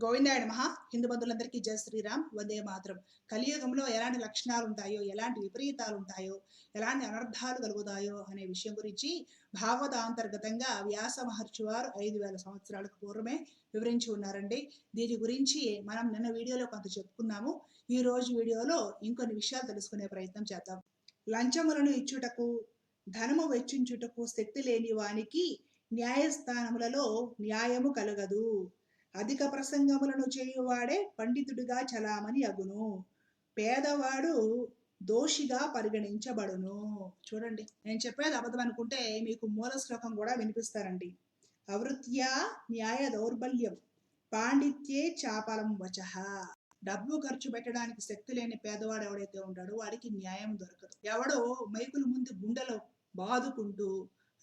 గోవిందాయ మహా హిందూ బంధువులందరికీ జయ శ్రీరామ్. వందే మాత్రం. కలియుగంలో ఎలాంటి లక్షణాలు ఉంటాయో ఎలాంటి విపరీతాలు ఉంటాయో ఎలాంటి అనర్థాలు కలుగుతాయో అనే విషయం గురించి భాగవతాంతర్గతంగా వ్యాస మహర్షి వారు ఐదు వేల సంవత్సరాలకు పూర్వమే వివరించి ఉన్నారండి. దీని గురించి మనం నిన్న వీడియోలో కొంత చెప్పుకున్నాము. ఈ రోజు వీడియోలో ఇంకొన్ని విషయాలు తెలుసుకునే ప్రయత్నం చేద్దాం. లంచములను ఇచ్చుటకు ధనము వెచ్చించుటకు శక్తి లేని వానికి న్యాయస్థానములలో న్యాయము కలగదు. అధిక ప్రసంగములను చేయువాడే పండితుడిగా చలామణి అగును. పేదవాడు దోషిగా పరిగణించబడును. చూడండి నేను చెప్పేది అబద్ధం అనుకుంటే మీకు మూల శ్లోకం కూడా వినిపిస్తారండి. అవృత్యా న్యాయ దౌర్బల్యం పాండిత్యే చాపలం వచ. డబ్బు ఖర్చు పెట్టడానికి శక్తి లేని పేదవాడు ఎవడైతే ఉంటాడో వాడికి న్యాయం దొరకదు. ఎవడో మైకుల ముందు గుండెలో బాదుకుంటూ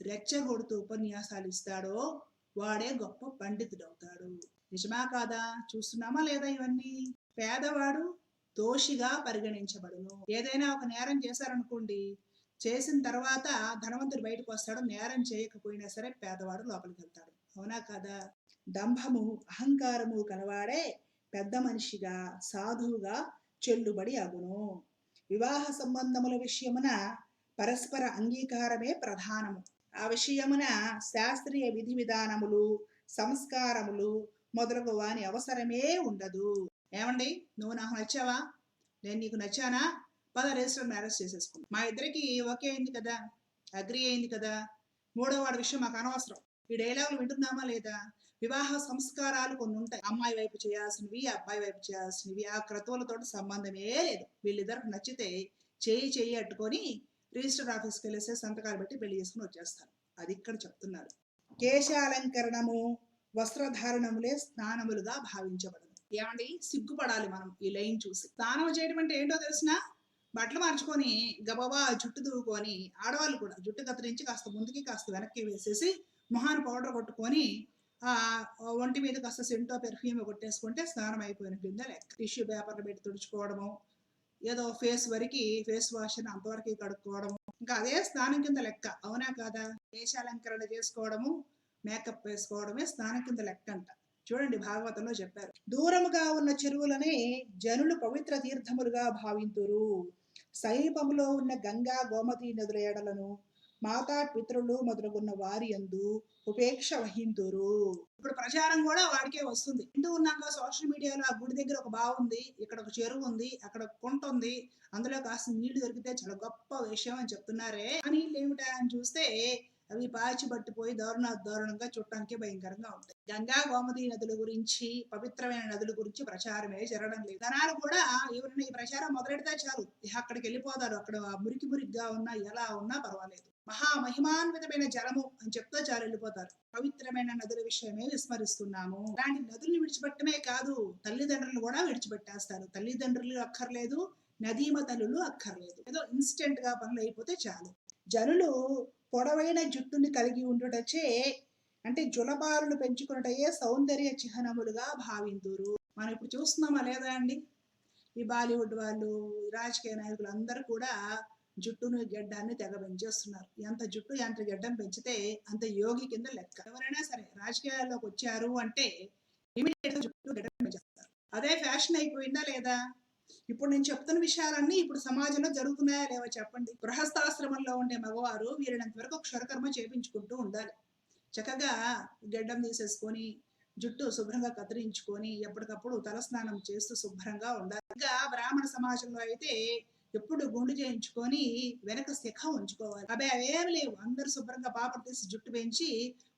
రెచ్చగొడుతూ ఉపన్యాసాలు ఇస్తాడో వాడే గొప్ప పండితుడవుతాడు. నిజమా కాదా? చూస్తున్నామా లేదా ఇవన్నీ? పేదవాడు దోషిగా పరిగణించబడును. ఏదైనా ఒక నేరం చేశారనుకోండి చేసిన తర్వాత ధనవంతుడు బయటకు వస్తాడు నేరం చేయకపోయినా సరే పేదవాడు లోపలికి వెళ్తాడు. అవునా కాదా? దంభము అహంకారము కలవాడే పెద్ద మనిషిగా సాధువుగా చెల్లుబడి అగును. వివాహ సంబంధముల విషయమున పరస్పర అంగీకారమే ప్రధానము. ఆ విషయమున శాస్త్రీయ విధి విధానములు సంస్కారములు మొదలగు వాని అవసరమే ఉండదు. ఏమండి? నువ్వు నాకు నచ్చావా? నేను నీకు నచ్చానా? పద రిజిస్టర్ మ్యారేజ్ చేసేసుకున్నా మా ఇద్దరికి ఓకే అయింది కదా? అగ్రి అయింది కదా? మూడో వాడి విషయం మాకు అనవసరం. ఈ డైలాగులు వింటున్నామా లేదా? వివాహ సంస్కారాలు కొన్ని ఉంటాయి. అమ్మాయి వైపు చేయాల్సినవి అబ్బాయి వైపు చేయాల్సినవి ఆ క్రతువులతో సంబంధమే లేదు. వీళ్ళిద్దరికి నచ్చితే చేయి చేయి అట్టుకొని రిజిస్టర్ ఆఫీస్కి వెళ్ళేసి సంతకాలు పెట్టి పెళ్ళి చేసుకుని వచ్చేస్తారు. అది ఇక్కడ చెప్తున్నారు. కేశాలంకరణము. వస్త్రధారణములే స్నానములుగా భావించబడదు. ఏమండి? సిగ్గుపడాలి మనం ఈ లైన్ చూసి. స్నానం చేయడం అంటే ఏంటో తెలిసిన బట్టలు మార్చుకొని గబబా జుట్టు దువ్వుకొని ఆడవాళ్ళు కూడా జుట్టు కత్తిరించి కాస్త ముందుకి కాస్త వెనక్కి వేసేసి మొహాన్ని పౌడర్ కొట్టుకొని ఆ ఒంటి మీద కాస్త సెంటో పెర్ఫ్యూమ్ కొట్టేసుకుంటే స్నానం అయిపోయిన కింద లెక్క. టిష్యూ పేపర్లు పెట్టి తుడుచుకోవడము ఏదో ఫేస్ వరకు ఫేస్ వాష్ అని అంతవరకు కడుక్కోవడము. ఇంకా అదే స్నానం కింద లెక్క. అవునా కాదా? కేశాలంకరణ చేసుకోవడము మేకప్ వేసుకోవడమే స్నానం కింద లెక్క అంట చూడండి భాగవతంలో చెప్పారు. దూరముగా ఉన్న చెరువులనే జనులు పవిత్ర తీర్థములుగా భావింతురు. సమీపములో ఉన్న గంగా గోమతి నదుల ఎడలను మాతా పితరులు మొదలుగున్న వారి యందు ఉపేక్ష వహింతురు. ఇప్పుడు ప్రచారం కూడా వాడికే వస్తుంది. ఇంటూ ఉన్నాక సోషల్ మీడియాలో ఆ గుడి దగ్గర ఒక బావుంది ఇక్కడ ఒక చెరువు ఉంది అక్కడ ఒక కుంట ఉంది అందులో కాస్త నీళ్ళు దొరికితే చాలా గొప్ప విషయం అని చెప్తున్నారే. ఆ నీళ్ళు ఏమిటా అని చూస్తే అవి పాచి పట్టిపోయి దారుణ దారుణంగా చూడటానికి భయంకరంగా ఉంటాయి. గంగా గోమతి నదుల గురించి పవిత్రమైన నదుల గురించి ప్రచారమే జరగడం లేదు. జనాలు కూడా ఎవరైనా ఈ ప్రచారం మొదలెడితే చాలు. అక్కడికి వెళ్ళిపోతారు. అక్కడ మురికి మురికిగా ఉన్నా ఎలా ఉన్నా పర్వాలేదు. మహా మహిమాన్వితమైన జలము అని చెప్తే చాలు వెళ్ళిపోతారు. పవిత్రమైన నదుల విషయమే విస్మరిస్తున్నాము. అలాంటి నదుల్ని విడిచిపెట్టమే కాదు తల్లిదండ్రులు కూడా విడిచిపెట్టేస్తారు. తల్లిదండ్రులు అక్కర్లేదు నదీమ తల్లులు అక్కర్లేదు. ఏదో ఇన్స్టెంట్గా పనులు అయిపోతే చాలు. జనులు పొడవైన జుట్టుని కలిగి ఉండుటచే అంటే జులబారులు పెంచుకున్నటయే సౌందర్య చిహ్నములుగా భావిందురు. మనం ఇప్పుడు చూస్తున్నామా లేదా అండి? ఈ బాలీవుడ్ వాళ్ళు రాజకీయ నాయకులు అందరూ కూడా జుట్టును గెడ్డాన్ని తెగ పెంచేస్తున్నారు. ఎంత జుట్టు ఎంత గెడ్డం పెంచితే అంత యోగి కింద లెక్క. ఎవరైనా సరే రాజకీయాల్లోకి వచ్చారు అంటే ఇమీడియట్గా జుట్టు గెడ్డం పెంచేస్తారు. అదే ఫ్యాషన్ అయిపోయిందా లేదా? ఇప్పుడు నేను చెప్తున్న విషయాలన్నీ ఇప్పుడు సమాజంలో జరుగుతున్నాయా లేవో చెప్పండి. గృహస్థాశ్రమంలో ఉండే మగవారు వీరినంత వరకు క్షురకర్మ చేపించుకుంటూ ఉండాలి. చక్కగా గడ్డం తీసేసుకొని జుట్టు శుభ్రంగా కత్తిరించుకొని ఎప్పటికప్పుడు తలస్నానం చేస్తూ శుభ్రంగా ఉండాలి. ఇంకా బ్రాహ్మణ సమాజంలో అయితే ఎప్పుడు గుండు చేయించుకొని వెనక శిఖ ఉంచుకోవాలి. అవి అవేమి లేవు. అందరు శుభ్రంగా పాపలు తీసి జుట్టు పెంచి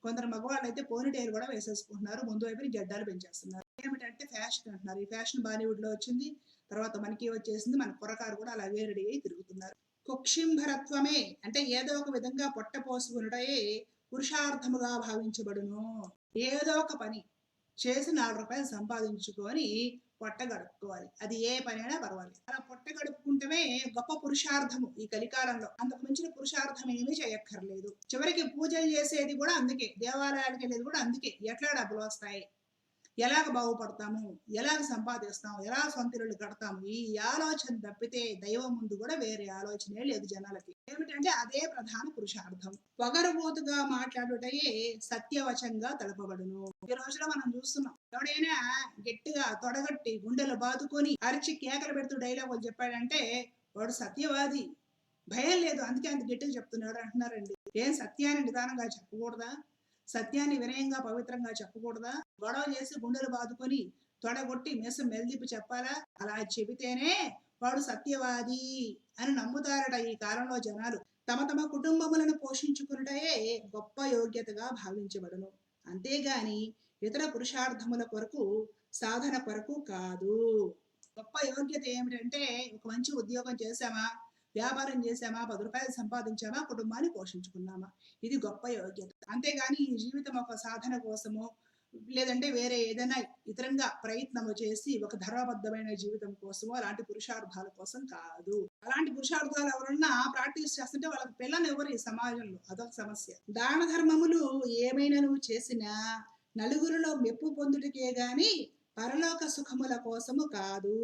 కొందరు మగవాళ్ళు అయితే పోనీటైల్ కూడా వేసేసుకుంటున్నారు. ముందు వైపు గడ్డాలు పెంచేస్తున్నారు. ఏమిటంటే ఫ్యాషన్ అంటున్నారు. ఈ ఫ్యాషన్ బాలీవుడ్లో వచ్చింది. తర్వాత మనకి వచ్చేసింది మన కుర్రకారు కూడా అలాగే రెడీ అయి తిరుగుతున్నారు. కుక్షింభరత్వమే అంటే ఏదో ఒక విధంగా పొట్ట పోసుకున్నటే పురుషార్థముగా భావించబడును. ఏదో ఒక పని చేసి నాలుగు రూపాయలు సంపాదించుకొని పొట్ట గడుపుకోవాలి అది ఏ పని అయినా పర్వాలేదు. అలా పొట్ట గడుపుకుంటమే గొప్ప పురుషార్థము ఈ కలికాలంలో. అంతకు మించిన పురుషార్థం ఏమీ చేయక్కర్లేదు. చివరికి పూజలు చేసేది కూడా అందుకే దేవాలయాలకు వెళ్ళేది కూడా అందుకే. ఎట్లా డబ్బులు వస్తాయి? ఎలాగ బాగుపడతాము? ఎలాగ సంపాదిస్తాము? ఎలా సొంత ఇల్లు కడతాము? ఈ ఆలోచన తప్పితే దైవం ముందు కూడా వేరే ఆలోచనే లేదు జనాలకి. ఏమిటంటే అదే ప్రధాన పురుషార్థం. పొగరబోతుగా మాట్లాడుటయే సత్యవచంగా తలపబడును. ఈ రోజున మనం చూస్తున్నాం ఎవడైనా గట్టిగా తొడగట్టి గుండెలు బాదుకొని అరిచి కేకలు పెడుతూ డైలాగులు చెప్పాడంటే వాడు సత్యవాది. భయం లేదు అందుకే అంత గట్టిగా చెప్తున్నాడు అంటున్నారండి. ఏం సత్యాన్ని నిదానంగా చెప్పకూడదా? సత్యాన్ని వినయంగా పవిత్రంగా చెప్పకూడదా? గొడవ చేసి గుండెలు బాదుకొని తొడగొట్టి మీసం మెల్దిప్పి చెప్పాలా? అలా చెబితేనే వాడు సత్యవాది అని నమ్ముతారట ఈ కాలంలో జనాలు. తమ తమ కుటుంబములను పోషించుకున్నటయే గొప్ప యోగ్యతగా భావించబడను. అంతేగాని ఇతర పురుషార్థముల కొరకు సాధన కొరకు కాదు. గొప్ప యోగ్యత ఏమిటంటే ఒక మంచి ఉద్యోగం చేశామా? వ్యాపారం చేశామా? పది రూపాయలు సంపాదించామా? కుటుంబాన్ని పోషించుకున్నామా? ఇది గొప్ప యోగ్యత. అంతేగాని ఈ జీవితం ఒక సాధన కోసమో లేదంటే వేరే ఏదైనా ఇతరంగా ప్రయత్నము చేసి ఒక ధర్మబద్ధమైన జీవితం కోసమో అలాంటి పురుషార్థాల కోసం కాదు. అలాంటి పురుషార్థాలు ఎవరన్నా ప్రాక్టీస్ చేస్తుంటే వాళ్ళకి పిల్లలు ఎవరు ఈ సమాజంలో? అదొక సమస్య. దాన ధర్మములు ఏమైనా నువ్వు చేసినా నలుగురిలో మెప్పు పొందుటకే గాని పరలోక సుఖముల కోసము కాదు.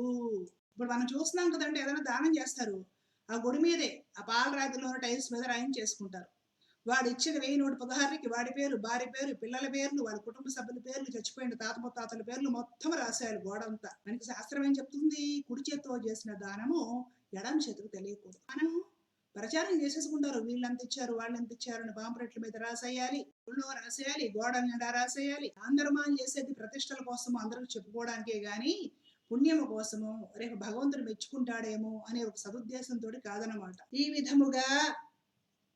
ఇప్పుడు మనం చూస్తున్నాం కదంటే ఏదైనా దానం చేస్తారు. ఆ గుడి మీదే ఆ పాలరాతిలో టైల్స్ మీద రాయం చేసుకుంటారు. వాడు ఇచ్చిన వెయ్యి నూట పదహారుకి వాడి పేరు భార్య పేరు పిల్లల పేర్లు వాడి కుటుంబ సభ్యుల పేర్లు చచ్చిపోయిన తాత ముత్తాతల పేర్లు మొత్తం రాశారు గోడంతా. మనకి శాస్త్రం ఏం చెప్తుంది? కుడి చేతితో చేసిన దానము ఎడం చేతికి తెలియకూడదు. మనం ప్రచారం చేసేసుకుంటారు. వీళ్ళు ఎంత ఇచ్చారు? వాళ్ళు ఎంత ఇచ్చారు? అని పాంపరెట్ల మీద రాసేయాలి. ఊళ్ళో రాసేయాలి. గోడ నిండా రాసేయాలి. అందరమాలు చేసేది ప్రతిష్టల కోసం అందరికి చెప్పుకోవడానికే కానీ పుణ్యము కోసము రేపు భగవంతుడు మెచ్చుకుంటాడేమో అనే ఒక సదుద్దేశంతో కాదనమాట ఈ విధముగా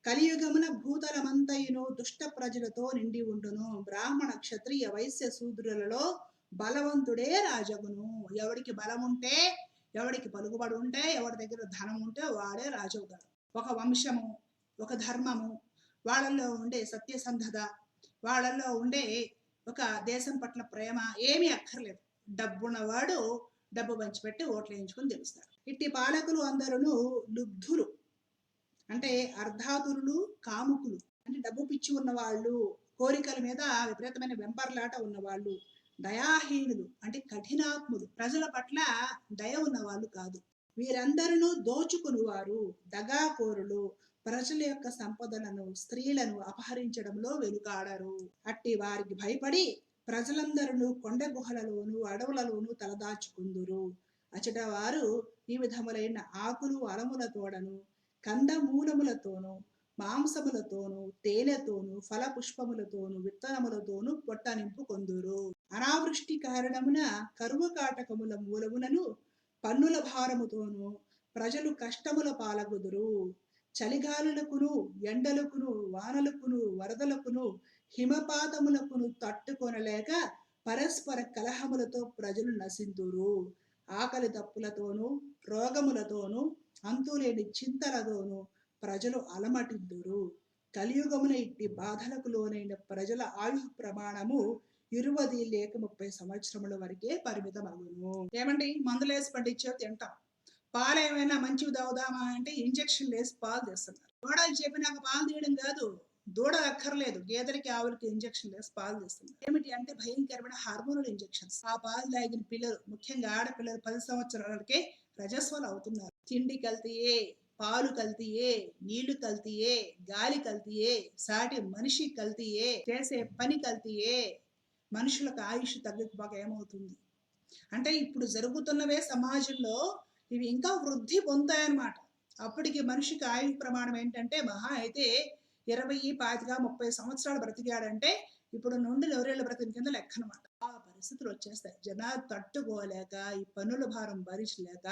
కలియుగమున భూతలమంతయును దుష్ట ప్రజలతో నిండి ఉండును. బ్రాహ్మణ క్షత్రియ వైశ్య శూద్రులలో బలవంతుడే రాజగును. ఎవడికి బలం ఉంటే ఎవడికి పలుకుబడి ఉంటే ఎవరి దగ్గర ధనం ఉంటే వాడే రాజవుతాడు. ఒక వంశము ఒక ధర్మము వాళ్ళల్లో ఉండే సత్యసంధత వాళ్ళల్లో ఉండే ఒక దేశం పట్ల ప్రేమ ఏమీ అక్కర్లేదు. డబ్బున్నవాడు డబ్బు పంచిపెట్టి ఓట్లు వేయించుకుని తెలుస్తాడు ఇట్టి పాలకులు అందరూ లుబ్ధులు. అంటే అర్ధాతురులు కాముకులు అంటే డబ్బు పిచ్చి ఉన్నవాళ్ళు కోరికల మీద విపరీతమైన వెంపర్లాట ఉన్నవాళ్ళు దయాహీనులు అంటే కఠినాత్ములు ప్రజల పట్ల దయ ఉన్నవాళ్ళు కాదు. వీరందరూ దోచుకునివారు దగాకోరులు ప్రజల యొక్క సంపదలను స్త్రీలను అపహరించడంలో వెనుకాడరు. అట్టి వారికి భయపడి ప్రజలందరూ కొండ గుహలలోను అడవులలోను తలదాచుకుందురు. అచటవారు ఈ విధములైన ఆకులు అలముల తోడను కందమూలములతోనూ మాంసములతోనూ తేనెతోనూ ఫల పుష్పములతోనూ విత్తనములతోనూ పొట్ట నింపుకొందురు అనావృష్టి కారణమున కరువు కాటకముల మూలమునను పన్నుల భారముతోనూ ప్రజలు కష్టముల పాలగుదురు. చలిగాలులకును ఎండలకును వానలకును వరదలకును హిమపాతములకును తట్టుకొనలేక పరస్పర కలహములతో ప్రజలు నశింతురు. ఆకలి తప్పులతోనూ రోగములతోనూ అంతులేని చింతలతోనూ ప్రజలు అలమటిద్దురు కలియుగమున ఇట్టి బాధలకు లోనైన ప్రజల ఆయు ప్రమాణము ఇరువది లేక ముప్పై సంవత్సరముల వరకే పరిమితమగును. ఏమండి? మందులేసి పండించే తింటాం. పాలు ఏమైనా మంచివి తాగుదామా అంటే ఇంజక్షన్ వేసి పాలు తెస్తున్నారు. గోడలు చెప్పినాక పాలు తీయడం కాదు. దూడ అక్కర్లేదు. గేదెలకి ఆవులకి ఇంజక్షన్ వేసి పాలు తెస్తున్నారు. ఏమిటి అంటే భయంకరమైన హార్మోనల్ ఇంజక్షన్స్ ఆ పాలు తాగిన పిల్లలు ముఖ్యంగా ఆడపిల్లలు పది సంవత్సరాలకే రజస్వాలు అవుతున్నారు. తిండి కల్తీయే పాలు కల్తీయే నీళ్ళు కల్తీయే గాలి కల్తీయే సాటి మనిషి కల్తీయే చేసే పని కల్తీయే మనుషులకు ఆయుష్ తగ్గిపోక ఏమవుతుంది? అంటే ఇప్పుడు జరుగుతున్నవే సమాజంలో ఇవి ఇంకా వృద్ధి పొందుతాయన్నమాట. అప్పటికి మనిషికి ఆయు ప్రమాణం ఏంటంటే మహా అయితే ఇరవై పాతిక ముప్పై సంవత్సరాలు బ్రతికాడంటే ఇప్పుడు నుండి నూరేళ్ళు బ్రతికిన కింద లెక్క అనమాట ఆ పరిస్థితులు వచ్చేస్తాయి. జనాలు తట్టుకోలేక ఈ పనుల భారం భరించలేక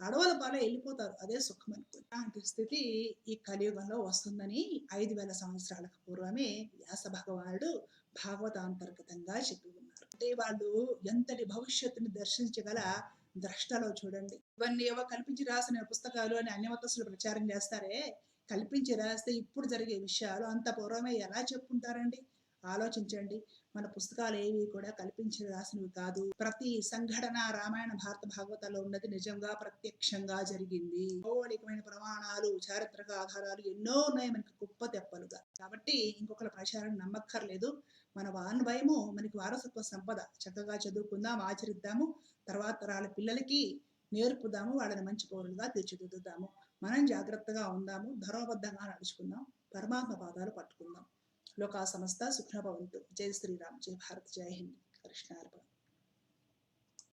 అడవుల పాల వెళ్ళిపోతారు. అదే సుఖం అనుకో అలాంటి స్థితి ఈ కలియుగంలో వస్తుందని ఐదు వేల సంవత్సరాలకు పూర్వమే వ్యాస భగవానుడు భాగవతాంతర్గతంగా చెప్పి ఉన్నారు. అంటే వాళ్ళు ఎంతటి భవిష్యత్తుని దర్శించగల ద్రష్టలో చూడండి. ఇవన్నీ ఏవో కల్పించి రాసిన పుస్తకాలు అని అన్యమతస్సులు ప్రచారం చేస్తారే? కల్పించి రాస్తే ఇప్పుడు జరిగే విషయాలు అంత పూర్వమే ఎలా చెప్పుకుంటారండి ఆలోచించండి. మన పుస్తకాలు ఏవి కూడా కల్పించి రాసినవి కాదు. ప్రతి సంఘటన రామాయణ భారత భాగవతాల్లో ఉన్నది నిజంగా ప్రత్యక్షంగా జరిగింది. భౌగోళికమైన ప్రమాణాలు చారిత్రక ఆధారాలు ఎన్నో ఉన్నాయి మనకి గొప్ప తెప్పలుగా. కాబట్టి ఇంకొకరి ప్రచారం నమ్మక్కర్లేదు. మన వాన్వయము మనకి వారసత్వ సంపద. చక్కగా చదువుకుందాం ఆచరిద్దాము. తర్వాత తరాల పిల్లలకి నేర్పుదాము వాళ్ళని మంచి పౌరులుగా తీర్చిదిద్దుదాము. మనం జాగ్రత్తగా ఉందాము ధర్మబద్ధంగా నడుచుకుందాం పరమాత్మ పాదాలు పట్టుకుందాం. లోకా సంస్థ సుఖ్నభవంతు జై శ్రీరామ్. జై భారత్. జై హింద్. కృష్ణార్పణ.